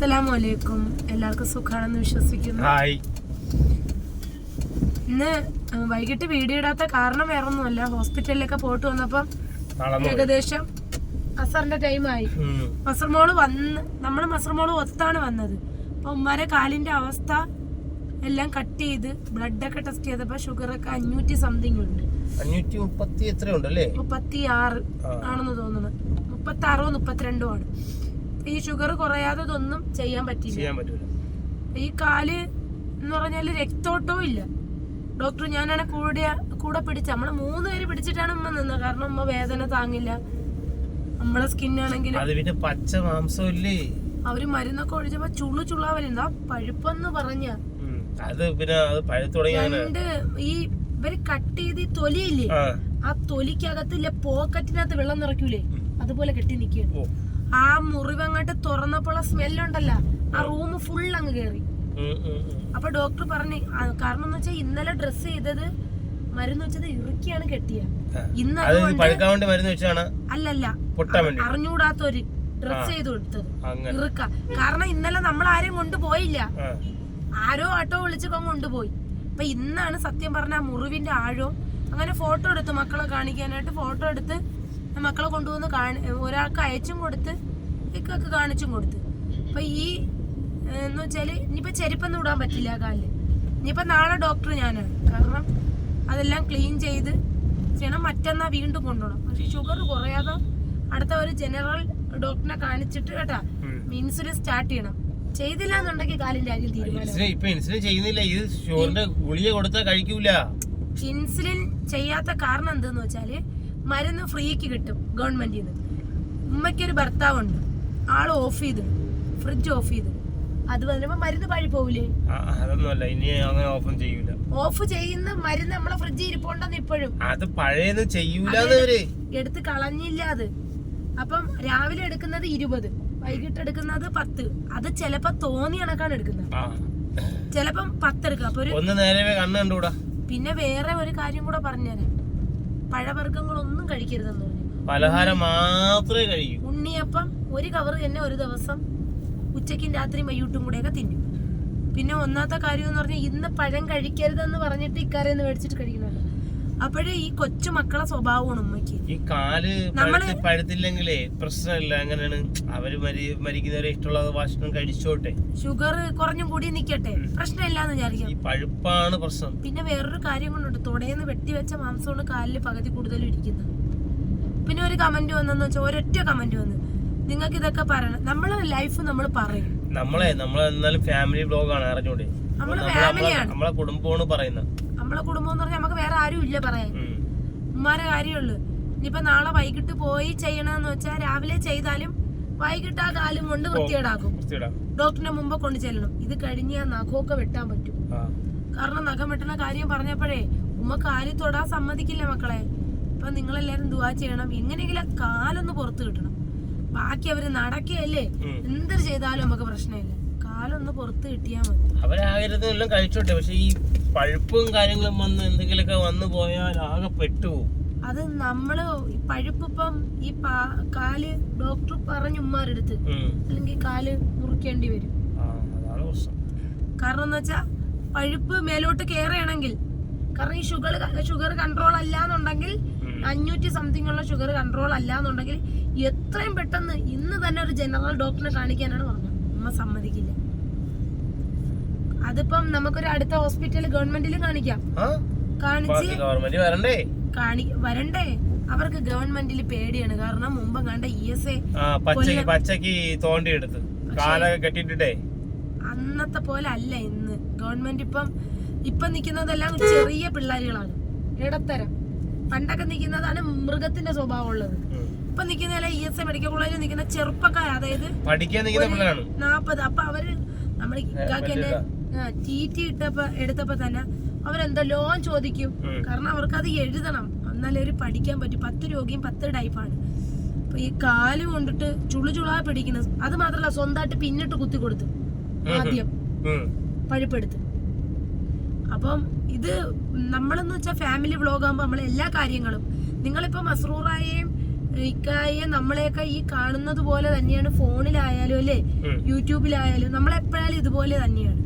അസ്സലാമു അലൈക്കും എല്ലാവർക്കും സുഖാണെന്ന് വിശ്വസിക്കുന്നു. ഹായ്. ഇന്ന് വൈകിട്ട് വീഡിയോ ഇടാത്ത കാരണം വേറെ ഒന്നുമല്ല ഹോസ്പിറ്റലിലൊക്കെ പോയിട്ട് വന്നപ്പം ഏകദേശം അസറിന്റെ ടൈമായി. മസർമോൾ വന്ന് നമ്മൾ മസർമോൾ ഒത്താണ് വന്നത്. അപ്പൊ ഉമ്മാരെ കാലിന്റെ അവസ്ഥ എല്ലാം കട്ട് ചെയ്ത് ബ്ലഡ് ഒക്കെ ടെസ്റ്റ് ചെയ്തപ്പോ ഷുഗർ ഒക്കെ അഞ്ഞൂറ്റി സംതിങ് ഉണ്ട്. അഞ്ഞൂറ്റി മുപ്പത്തി എത്രയുണ്ട് അല്ലേ? മുപ്പത്തി ആറ്. ആണെന്ന് തോന്നുന്നത് മുപ്പത്തി ആറോ മുപ്പത്തിരണ്ടോ ആണ്. ഈ ഷുഗർ കുറയാതെ ഇതൊന്നും ചെയ്യാൻ പറ്റില്ല ചെയ്യാൻ പറ്റൂല. ഈ കാൽ എന്ന് പറഞ്ഞാൽ രക്തോട്ടവും ഇല്ല. ഡോക്ടർ ഞാനാണ് കൂടെ കൂടെ പിടിച്ച നമ്മൾ മൂന്ന് പേര് പിടിച്ചിട്ടാണ് ഉമ്മ നിന്നത്. കാരണം ഉമ്മ വേദന താങ്ങില്ല. നമ്മളെ സ്കിന്നാണെങ്കിൽ അത് പിന്നെ പച്ച മാംസം ഇല്ലേ? അവർ മരുന്നൊക്കെ ഒഴിച്ചപ്പോ ചുളു ചുളാവലുണ്ട്. ആ പഴുപ്പെന്ന് പറഞ്ഞ ഉം. അത് പിന്നെ അത് പഴുത്തു തുടങ്ങി രണ്ട് ഈ ഇവർ കട്ട് ചെയ്ത് ഈ തൊലിയില്ലേ? ആ. ആ തൊലിക്കകത്തില്ല പോക്കറ്റിനകത്ത് വെള്ളം നിറയ്ക്കൂലേ? അതുപോലെ കെട്ടി നിൽക്കുകയാണ്. ഓ. ആ മുറിവ് അങ്ങോട്ട് തുറന്നപ്പോഴുള്ള സ്മെല്ലുണ്ടല്ല ആ റൂം ഫുൾ അങ്ങ് കയറി. അപ്പൊ ഡോക്ടർ പറഞ്ഞു കാരണം എന്ന് വെച്ചാൽ ഇന്നലെ ഡ്രസ് ചെയ്തത് മരുന്ന് വെച്ചത് ഇറുക്കിയാണ് കെട്ടിയ. ഇന്ന് അല്ലല്ല അറിഞ്ഞൂടാത്തൊരു ഡ്രസ് ചെയ്ത് കൊടുത്തത്. ഇറുക്ക. കാരണം ഇന്നലെ നമ്മൾ ആരെയും കൊണ്ടുപോയില്ല. ആരോ ആട്ടോ വിളിച്ചൊക്കെ കൊണ്ടുപോയി. അപ്പൊ ഇന്നാണ് സത്യം പറഞ്ഞ ആ മുറിവിന്റെ ആഴവും. അങ്ങനെ ഫോട്ടോ എടുത്തു മക്കളെ കാണിക്കാനായിട്ട് ഫോട്ടോ എടുത്ത് മക്കളെ കൊണ്ടുവന്ന് കാണി ഒരാൾക്ക് അയച്ചും കൊടുത്ത് ഇക്കൊക്കെ കാണിച്ചും കൊടുത്ത്. അപ്പൊ ഈ എന്ന് വെച്ചാൽ ഇനിയിപ്പോ ചെരുപ്പൊന്നും ഇടാൻ പറ്റില്ല കാലിൽ. ഇനിയിപ്പോ നാളെ ഡോക്ടർ ഞാനാണ്. കാരണം അതെല്ലാം ക്ലീൻ ചെയ്ത് ചെയ്യണം. മറ്റന്നാ വീണ്ടും കൊണ്ടുപോകണം. പക്ഷെ ഷുഗർ കുറയാതെ അടുത്ത ഒരു ജനറൽ ഡോക്ടറിനെ കാണിച്ചിട്ട് കേട്ടാ ഇൻസുലിൻ സ്റ്റാർട്ട് ചെയ്യണം. ചെയ്തില്ല എന്നുണ്ടെങ്കിൽ കാലിന്റെ കാര്യം തീരുമാനം. ഇൻസുലിൻ ചെയ്യാത്ത കാരണം എന്തെന്ന് വെച്ചാൽ മരുന്ന് ഫ്രീക്ക് കിട്ടും ഗവൺമെന്റിൽ നിന്ന് ഉമ്മയ്ക്കൊരു ഭർത്താവുണ്ട്. ആൾ ഓഫ് ചെയ്ത്. ഫ്രിഡ്ജ് ഓഫ് ചെയ്ത്. അത് വരുമ്പോ മരുന്ന് പഴി പോവില്ലേ? അതൊന്നുമല്ല. ഇനി അങ്ങനെ ഓഫും ചെയ്യൂല. ഓഫ് ചെയ്യുന്ന മരുന്ന് നമ്മളെ ഫ്രിഡ്ജിൽ ഇരിപ്പുണ്ടെന്ന് ഇപ്പോഴും. അത് പഴയത് ചെയ്യൂല എടുത്ത് കളഞ്ഞില്ല അത്. അപ്പം രാവിലെ എടുക്കുന്നത് ഇരുപത് വൈകിട്ട് എടുക്കുന്നത് പത്ത്. അത് ചിലപ്പോ തോന്നി കണക്കാണ് എടുക്കുന്നത്. ചിലപ്പം പത്ത് എടുക്കുക അപ്പൊ ഒരു ഒന്ന് നേരെ പിന്നെ വേറെ ഒരു കാര്യം കൂടെ പറഞ്ഞുതരാം. പഴവർഗങ്ങളൊന്നും കഴിക്കരുതെന്ന് പറഞ്ഞു. പലഹാരം മാത്രമേ കഴിക്കൂ ഉണ്ണിയപ്പം ഒരു കവർ തന്നെ ഒരു ദിവസം ഉച്ചയ്ക്കും രാത്രിയും വൈകിട്ടും കൂടെയൊക്കെ തിന്നും. പിന്നെ ഒന്നാമത്തെ കാര്യം എന്ന് പറഞ്ഞാൽ ഇന്ന് പഴം കഴിക്കരുതെന്ന് പറഞ്ഞിട്ട് ഇക്കാരെന്ന് മേടിച്ചിട്ട് കഴിക്കുന്നുണ്ട്. അപ്പോഴേ ഈ കൊച്ചു മക്കളെ സ്വഭാവമാണ് ഉമ്മയ്ക്ക്. ഈ കാൽ പഴുത്തില്ലെങ്കിലേ പ്രശ്നമില്ല അങ്ങനെയാണ്. അവർ മരിക്കുന്നവരെ ഇഷ്ടമുള്ള ഭക്ഷണം കഴിച്ചോട്ടെ. ഷുഗർ കുറഞ്ഞും കൂടി നിക്കട്ടെ. പ്രശ്നമില്ലാന്ന് വിചാരിക്കാം. ഈ പഴുപ്പാണ് പ്രശ്നം. പിന്നെ വേറൊരു കാര്യം കൊണ്ടുണ്ട് തുടയെന്ന് വെട്ടിവെച്ച മാംസമാണ് കാലിൽ പകുതി കൂടുതലും ഇരിക്കുന്നത്. പിന്നെ ഒരു കമന്റ് വന്നെന്ന് വെച്ചാൽ ഒരൊറ്റ കമന്റ് വന്ന്. നിങ്ങൾക്ക് ഇതൊക്കെ പറയണം. നമ്മളെ ലൈഫ് നമ്മൾ പറയും. നമ്മളെ നമ്മളെ എന്നാലും ഫാമിലി ബ്ലോഗാണ് അറിഞ്ഞൂടെ? നമ്മൾ നമ്മളെ- നമ്മളെ നമ്മളെ കുടുംബമാണ് പറയുന്നത്. നമ്മളെ കുടുംബം എന്ന് പറഞ്ഞാൽ നമുക്ക് വേറെ ആരും ഇല്ല പറയാൻ. ഉമ്മാരെ കാര്യമുള്ളൂ ഇനിയിപ്പോ നാളെ വൈകിട്ട് പോയി ചെയ്യണമെന്ന് വെച്ചാൽ രാവിലെ ചെയ്താലും വൈകിട്ട് ആ കാലും കൊണ്ട് വൃത്തികേടാക്കും. വൃത്തിയിടാം. ഡോക്ടറിന്റെ മുമ്പ് കൊണ്ട് ചെല്ലണം. ഇത് കഴിഞ്ഞ് ആ നഖമൊക്കെ വെട്ടാൻ പറ്റും. കാരണം നഖം വെട്ടുന്ന കാര്യം പറഞ്ഞപ്പോഴേ ഉമ്മ കാലി തൊടാൻ സമ്മതിക്കില്ല മക്കളെ. അപ്പൊ നിങ്ങളെല്ലാരും ദുവാ ചെയ്യണം. എങ്ങനെയെങ്കിലും കാലൊന്ന് പുറത്ത് കിട്ടണം. ബാക്കി അവർ നടക്കുകയല്ലേ. എന്തൊരു ചെയ്താലും നമുക്ക് പ്രശ്നമില്ല. കാലൊന്ന് പുറത്ത് കിട്ടിയാൽ മതി. അവരാകരുത് എല്ലാം കഴിച്ചോട്ടെ. പക്ഷെ ഈ പഴുപ്പും കാര്യങ്ങളും വന്ന് എന്തെങ്കിലുമൊക്കെ വന്നു പോയാൽ ആകെ പെട്ടുപോകും അത് നമ്മൾ ഈ പഴുപ്പ് ഇപ്പം ഈ കാൽ ഡോക്ടർ പറഞ്ഞു ഉമ്മാരെടുത്ത് അല്ലെങ്കിൽ കാൽ മുറിക്കേണ്ടി വരും. കാരണം എന്ന് വെച്ചാ പഴുപ്പ് മേലോട്ട് കയറുകയാണെങ്കിൽ കാരണം ഈ ഷുഗർ ഷുഗർ കൺട്രോൾ അല്ല എന്നുണ്ടെങ്കിൽ ഉം. അഞ്ഞൂറ്റി സംതിങ് ഉള്ള ഷുഗർ കൺട്രോൾ അല്ല എന്നുണ്ടെങ്കിൽ എത്രയും പെട്ടെന്ന് ഇന്ന് തന്നെ ഒരു ജനറൽ ഡോക്ടറിനെ കാണിക്കാനാണ് പറഞ്ഞത്. ഉമ്മ സമ്മതിക്കില്ല. അതിപ്പം നമുക്കൊരു അടുത്ത ഹോസ്പിറ്റലിൽ ഗവൺമെന്റിൽ കാണിക്കാം. ആ? കാണിച്ച് ഗവൺമെന്റ് വരണ്ടേ? കാണി വരണ്ടേ? അവർക്ക് ഗവൺമെന്റിൽ പേടിയാണ്. കാരണം മുമ്പ് കണ്ട ഇ എസ് എ പച്ചക്ക് പച്ചക്ക് തോണ്ടി എടുത്ത് കാലൊക്കെ കെട്ടിട്ടിട്ടേ അന്നത്തെ പോലെ അല്ല ഇന്ന്. ഗവൺമെന്റ് ഇപ്പം ഇപ്പൊ നിൽക്കുന്നതെല്ലാം ചെറിയ പിള്ളേരുകളാണ്. ഇടത്തരം പണ്ടൊക്കെ നിൽക്കുന്നതാണ് മൃഗത്തിന്റെ സ്വഭാവം ഉള്ളത് ഇപ്പൊ നിൽക്കുന്ന ഇ എസ് എ മെഡിക്കൽ കോളേജിൽ നിൽക്കുന്ന ചെറുപ്പക്കാർ അതായത് പഠിക്കാൻ നിൽക്കുന്ന പിള്ളേരാണ്. നാപ്പത്. അപ്പൊ അവർ നമ്മുടെ ഇക്കാക്ക് ടി ടി ഇട്ടപ്പോ എടുത്തപ്പോ തന്നെ അവരെന്തെല്ലോ ചോദിക്കും. കാരണം അവർക്ക് അത് എഴുതണം. എന്നാലേ ഒരു പഠിക്കാൻ പറ്റും. പത്ത് രോഗിയും പത്ത് ടൈപ്പാണ് അപ്പൊ ഈ കാൽ കൊണ്ടിട്ട് ചുളു ചുളാ പിടിക്കുന്നത് അത് മാത്രല്ല സ്വന്തമായിട്ട് പിന്നിട്ട് കുത്തി കൊടുത്തു. ആദ്യം. പഴുപ്പെടുത്ത്. അപ്പം ഇത് നമ്മളെന്ന് വെച്ചാൽ ഫാമിലി വ്ളോഗ് ആകുമ്പോൾ നമ്മൾ എല്ലാ കാര്യങ്ങളും. നിങ്ങളിപ്പോൾ മസ്രൂറായെയും ഇക്കായെ നമ്മളെയൊക്കെ ഈ കാണുന്നത് പോലെ തന്നെയാണ് ഫോണിലായാലും അല്ലേ. യൂട്യൂബിലായാലും നമ്മളെപ്പോഴായാലും ഇതുപോലെ തന്നെയാണ്.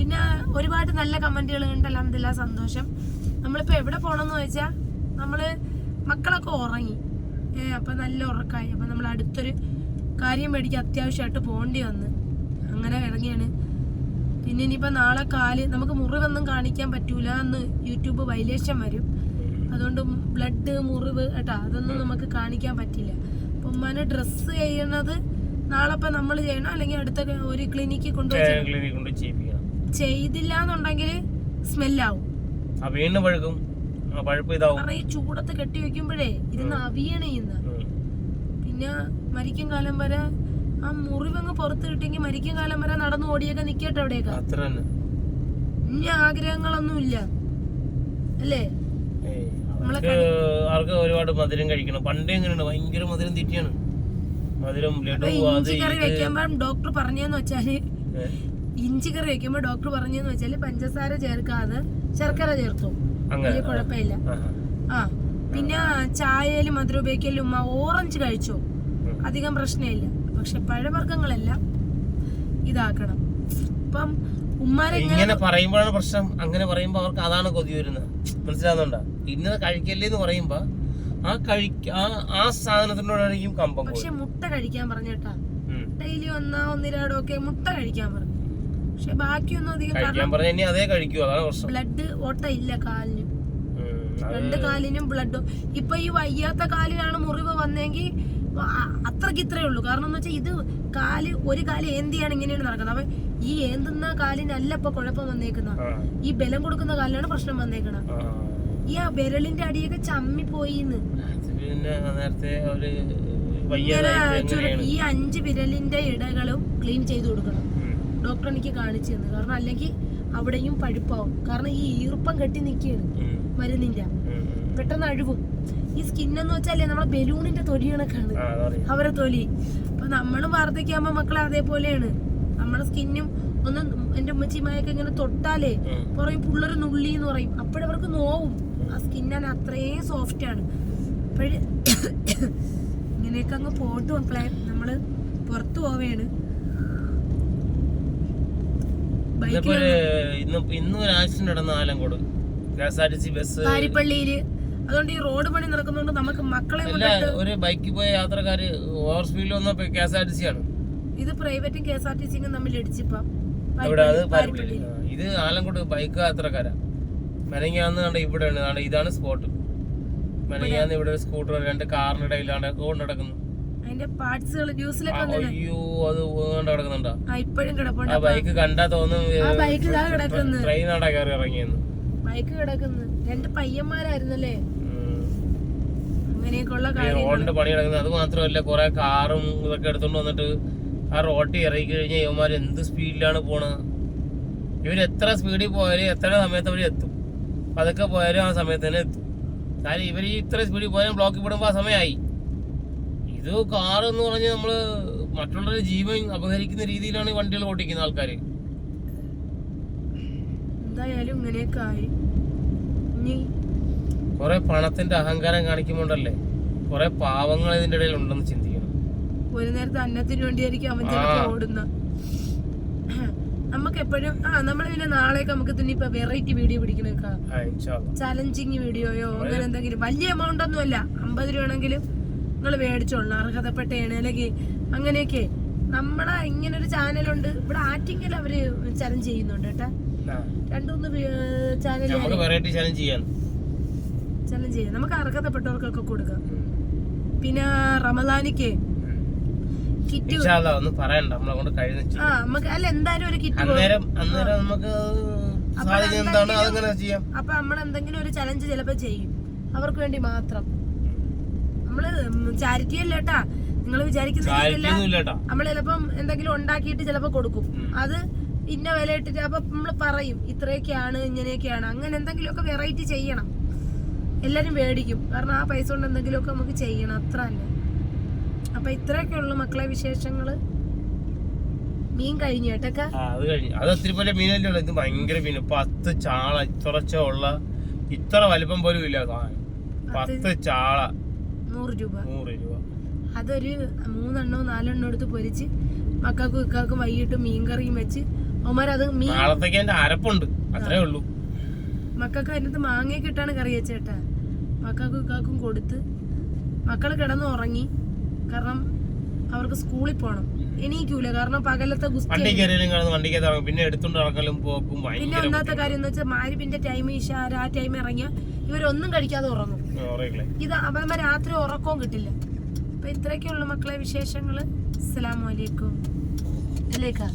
പിന്നെ ഒരുപാട് നല്ല കമന്റുകൾ കണ്ടല്ലോ അലഹമില്ല സന്തോഷം. നമ്മളിപ്പോ എവിടെ പോണെന്ന് വെച്ചാൽ നമ്മൾ മക്കളൊക്കെ ഉറങ്ങി. അപ്പൊ നല്ല ഉറക്കായി. അപ്പൊ നമ്മൾ അടുത്തൊരു കാര്യം മേടിക്കാൻ അത്യാവശ്യമായിട്ട് പോകേണ്ടി വന്ന്. അങ്ങനെ ഇറങ്ങിയാണ്. പിന്നെ ഇനിയിപ്പോ നാളെ കാൽ നമുക്ക് മുറിവൊന്നും കാണിക്കാൻ പറ്റൂല എന്ന് യൂട്യൂബ് വൈലേഷൻ വരും. അതുകൊണ്ട് ബ്ലഡ് മുറിവ് കേട്ടാ അതൊന്നും നമുക്ക് കാണിക്കാൻ പറ്റില്ല. അപ്പൊ ഉമ്മാനെ ഡ്രസ്സ് ചെയ്യണത് നാളെ ഇപ്പൊ നമ്മൾ ചെയ്യണം? അല്ലെങ്കിൽ അടുത്ത ഒരു ക്ലിനിക്കിൽ കൊണ്ടുപോയി ചെയ്തില്ല എന്നുണ്ടെങ്കിൽ സ്മെല്ലാവും. ആ വീണ്ടും പഴുക്കും. ആ പഴുപ്പ് ഇതാവും. കാരണം ഈ ചൂടത്ത് കെട്ടി വെക്കുമ്പോഴേ ഇരുന്ന് അവിയണ ഇന്ന്. പിന്നെ മരിക്കും കാലം വരെ ആ മുറിവങ്ങ് പുറത്ത് കിട്ടിയെങ്കിൽ മരിക്കും കാലം വരെ നടന്നു ഓടിയൊക്കെ നിക്കട്ടെ അവിടെയൊക്കെ അത്ര ഇനി ആഗ്രഹങ്ങളൊന്നും ഇല്ല. അല്ലേ? അവർക്ക് ഒരുപാട് മധുരം കഴിക്കണം. പണ്ടേ എങ്ങനെയാണ് ഭയങ്കര മധുരം തെറ്റിയാണ്. മധുരം ലഡു ഡോക്ടർ പറഞ്ഞെന്ന് വെച്ചാൽ? ഇഞ്ചി കറി വെക്കുമ്പോ ഡോക്ടർ പറഞ്ഞെന്ന് വെച്ചാൽ പഞ്ചസാര ചേർക്കാതെ ശർക്കര ചേർത്തു. വലിയ കുഴപ്പമില്ല. ആ പിന്നെ ചായയിലും മധുരം ഉപയോഗിക്കലും ഉമ്മ ഓറഞ്ച് കഴിച്ചോ. അധികം പ്രശ്നമില്ല. പക്ഷെ പഴവർഗങ്ങളെല്ലാം ഇതാക്കണം. ഇപ്പം ഉമ്മാരെ ഇങ്ങനെ പറയുമ്പോഴാണ് പ്രശ്നം. അങ്ങനെ പറയുമ്പോ അവർക്ക് അതാണ് കൊതി വരുന്നത്. മനസ്സിലാവുന്നുണ്ടോ? ഇന്നത് കഴിക്കല്ലേ എന്ന് പറയുമ്പോ ആ കഴിക്ക ആ സാധനത്തിനോടായിരിക്കും കമ്പം പക്ഷെ മുട്ട കഴിക്കാൻ പറഞ്ഞേട്ടാ. ഡെയിലി ഒന്നാ ഒന്നിരാടോ ഒക്കെ മുട്ട കഴിക്കാൻ പറഞ്ഞു. പക്ഷെ ബാക്കിയൊന്നും അധികം പറഞ്ഞ ഇനി അതേ കഴിക്കൂ അതാണ് പ്രശ്നം. ബ്ലഡ് ഓട്ട ഇല്ല കാലിന്. രണ്ട് കാലിനും ബ്ലഡും. ഇപ്പൊ ഈ വയ്യാത്ത കാലിലാണ് മുറിവ് വന്നെങ്കിൽ അത്രയ്ക്ക് ഇത്രേ ഉള്ളൂ. കാരണം എന്ന് വെച്ചാൽ ഇത് കാൽ ഒരു കാൽ ഏന്തിയാണ് ഇങ്ങനെയാണ് നടക്കുന്നത്. അപ്പൊ ഈ ഏന്തുന്ന കാലിനല്ല ഇപ്പൊ കുഴപ്പം വന്നേക്കുന്ന. ഈ ബലം കൊടുക്കുന്ന കാലിനാണ് പ്രശ്നം വന്നേക്കുന്നത്. ഈ ആ വിരലിന്റെ അടിയൊക്കെ ചമ്മി പോയിന്ന് ഈ അഞ്ച് വിരലിന്റെ ഇടകളും ക്ലീൻ ചെയ്ത് കൊടുക്കണം. ഡോക്ടർ എനിക്ക് കാണിച്ചു തന്നു. കാരണം അല്ലെങ്കിൽ അവിടെയും പഴുപ്പാവും. കാരണം ഈ ഈർപ്പം കെട്ടി നിൽക്കുകയാണ്. മരുന്നിന്റെ. പെട്ടെന്ന് അഴുകും. ഈ സ്കിൻ എന്ന് വെച്ചാലേ നമ്മളെ ബലൂണിന്റെ തൊലിയാണ് കണക്കാണ് ആ, അവരെ തൊലി. അപ്പൊ നമ്മളും വാർദ്ധക്യാകുമ്പോ മക്കളെ അതേപോലെയാണ്. നമ്മളെ സ്കിന്നും ഒന്ന് എന്റെ ഉമ്മച്ചിമായൊക്കെ ഇങ്ങനെ തൊട്ടാലേ. പറയും പുള്ളൊരു നുള്ളി എന്ന് പറയും അപ്പോഴവർക്ക് നോവും. ആ സ്കിന്നാണ് അത്രയും സോഫ്റ്റ് ആണ്. അപ്പോഴ് ഇങ്ങനെയൊക്കെ അങ്ങ് പോട്ട് മക്കളെ. നമ്മൾ പുറത്തു പോവേണ്. ഇന്നിപ്പോ ബൈക്കിൽ ഒരു ഇന്ന് ഇന്നും ഒരു ആക്സിഡന്റ് നടന്ന Alancode. K S R T C bus അതുകൊണ്ട് ഈ റോഡ് പണി നടക്കുന്നതുകൊണ്ട് നമുക്ക് മക്കളെ ഒരു ബൈക്കിൽ പോയ യാത്രക്കാര് ഓവർ സ്പീഡിൽ വന്ന K S R T C ആണ് ഇത് പ്രൈവറ്റും കെ എസ് ആർ ടി സിയും തമ്മിൽ ഇടിച്ചിപ്പം. ഇത് ആലങ്കോട് ബൈക്ക് യാത്രക്കാരാ. മെനങ്ങാന്ന് കണ്ട ഇവിടെയാണ്. ഇതാണ് സ്പോട്ട്. മെനങ്ങാന്ന് ഇവിടെ ഒരു സ്കൂട്ടർ രണ്ട് കാറിനിടയിലാണ് ഇടയിലാണ്. കൊണ്ട് നടക്കുന്നു. അതിന്റെ പാർട്സുകൾ ന്യൂസിലൊക്കെ അയ്യോ അത് കിടക്കുന്നുണ്ടോ? ആ ഇപ്പോഴും കിടപ്പുണ്ട് ആ ബൈക്ക് കണ്ടാ തോന്നുന്നു ആ ബൈക്ക് ഇതാ കിടക്കുന്നു. ട്രെയിനാടാ കയറി ഇറങ്ങിയെന്ന്. ബൈക്ക് കിടക്കുന്നു. രണ്ട് പയ്യന്മാരായിരുന്നല്ലേ. അങ്ങനെയൊക്കെയുള്ള റോഡിന്റെ പണി കിടക്കുന്നത് അത് മാത്രമല്ല കുറെ കാറും ഇതൊക്കെ എടുത്തോണ്ട് വന്നിട്ട് ആ റോട്ടിൽ ഇറങ്ങി കഴിഞ്ഞാൽ ഇവന്മാർ എന്ത് സ്പീഡിലാണ് പോണത് ഇവർ എത്ര സ്പീഡിൽ പോയാലും എത്ര സമയത്ത് അവർ എത്തും. അതൊക്കെ പോയാലും ആ സമയത്ത് തന്നെ എത്തും. കാര്യം ഇവർ ഈ ഇത്ര സ്പീഡിൽ പോയാലും ബ്ലോക്കിൽ പെടുമ്പോൾ ആ സമയമായി ഇത് കാർ എന്ന് പറഞ്ഞ് നമ്മൾ മറ്റുള്ളവരുടെ ജീവൻ അപഹരിക്കുന്ന രീതിയിലാണ് വണ്ടികൾ ഓടിക്കുന്ന ആൾക്കാർ എന്തായാലും ഇങ്ങനെയൊക്കെ ആയി. ഇനി കുറെ പണത്തിന്റെ അഹങ്കാരം കാണിക്കുമ്പോണ്ടല്ലേ? കുറെ പാവങ്ങൾ ഇതിന്റെ ഇടയിൽ ഉണ്ടെന്ന് ചിന്തിക്കണം. ഒരു നേരത്തെ അന്നത്തിന് വേണ്ടിയായിരിക്കും അവൻ ഓടുന്ന നമുക്ക് എപ്പോഴും ആ നമ്മൾ പിന്നെ നാളെയൊക്കെ നമുക്ക് തന്നെ ഇപ്പൊ വെറൈറ്റി വീഡിയോ പിടിക്കണേക്കാ. ചലഞ്ചിങ് വീഡിയോയോ അങ്ങനെ എന്തെങ്കിലും വലിയ എമൗണ്ട് ഒന്നും അല്ല അമ്പത് രൂപ ആണെങ്കിലും നിങ്ങൾ മേടിച്ചോളണം അർഹതപ്പെട്ട അല്ലെങ്കിൽ അങ്ങനെയൊക്കെ നമ്മളെ ഇങ്ങനെ ഒരു ചാനലുണ്ട്. ഇവിടെ ആറ്റിങ്ങൽ അവർ ചലഞ്ച് ചെയ്യുന്നുണ്ട് കേട്ടാ. രണ്ടുമൂന്ന് ചാനൽ ചാലഞ്ച് ചെയ്യാം. നമുക്ക് അർഹതപ്പെട്ടവർക്കൊക്കെ കൊടുക്കാം. പിന്നെ റമദാനിക്ക് കിറ്റ് പറയണ്ട. നമ്മളെ കൊണ്ട് കഴിയുന്ന ആ നമുക്ക് അല്ല എന്തായാലും ഒരു കിറ്റ് അന്നേരം അന്നേരം നമുക്ക് സാധിക്കുന്നത് എന്താണ് അതങ്ങനെ ചെയ്യാം? അപ്പൊ നമ്മളെന്തെങ്കിലും ഒരു ചലഞ്ച് ചിലപ്പോ ചെയ്യും. അവർക്ക് വേണ്ടി മാത്രം. നമ്മൾ ചാരിറ്റി അല്ല കേട്ടാ നിങ്ങൾ വിചാരിക്കുന്നില്ല നമ്മൾ ചിലപ്പം എന്തെങ്കിലും ഉണ്ടാക്കിയിട്ട് ചിലപ്പോ കൊടുക്കും. അത് ഇന്ന വില ഇട്ടിട്ട് അപ്പൊ നമ്മൾ പറയും ഇത്രയൊക്കെയാണ് ഇങ്ങനെയൊക്കെയാണ്. അങ്ങനെ എന്തെങ്കിലുമൊക്കെ വെറൈറ്റി ചെയ്യണം. എല്ലാരും മേടിക്കും. കാരണം ആ പൈസ കൊണ്ട് എന്തെങ്കിലുമൊക്കെ നമുക്ക് ചെയ്യണം. അത്ര തന്നെ. അപ്പൊ ഇത്രയൊക്കെ ഉള്ളു മക്കളെ വിശേഷങ്ങൾ. മീൻ കഴിഞ്ഞു കേട്ടൊക്കെ? അത് കഴിഞ്ഞു. അത് ഒത്തിരി പോലെ മീനല്ലേ ഉള്ളു. ഇത് ഭയങ്കര മീൻ. പത്ത് ചാള ഇത്രച്ച ഉള്ള ഇത്ര വലിപ്പം പോലും ഇല്ല സാധനം. പത്ത് ചാള. നൂറ് രൂപ. നൂറ് രൂപ. അതൊരു മൂന്നെണ്ണോ നാലെണ്ണോ എടുത്ത് പൊരിച്ച് മക്കൾക്കും ഇക്കാക്കും വൈകിട്ട് മീൻകറിയും വെച്ച് അവന്മാരത് മീൻ നാളത്തേക്ക് എന്റെ അരപ്പുണ്ട്. അത്രേ ഉള്ളൂ. മക്കൾക്ക് അതിനകത്ത് മാങ്ങയൊക്കെ ഇട്ടാണ് കറി വെച്ചേട്ടാ. മക്കൾക്കും ഇക്കാക്കും കൊടുത്ത് മക്കൾ കിടന്ന് ഉറങ്ങി. കാരണം അവർക്ക് സ്കൂളിൽ പോകണം എണീക്കൂല. കാരണം പകലത്തെ ഗുസ്തി പിന്നെ എടുത്തോണ്ട് നടക്കലും പോക്കും പിന്നെ ഒന്നാമത്തെ കാര്യം എന്ന് വെച്ചാൽ മാരിപ്പിന്റെ ടൈം ഇഷാര ആ ടൈം ഇറങ്ങിയ ഇവരൊന്നും കഴിക്കാതെ ഉറങ്ങും. ഇത് അവന്മാർ രാത്രി ഉറക്കവും കിട്ടില്ല. അപ്പൊ ഇത്രയൊക്കെയുള്ള മക്കളെ വിശേഷങ്ങൾ. അസ്സലാമു അലൈക്കും. അല്ലേക്കാ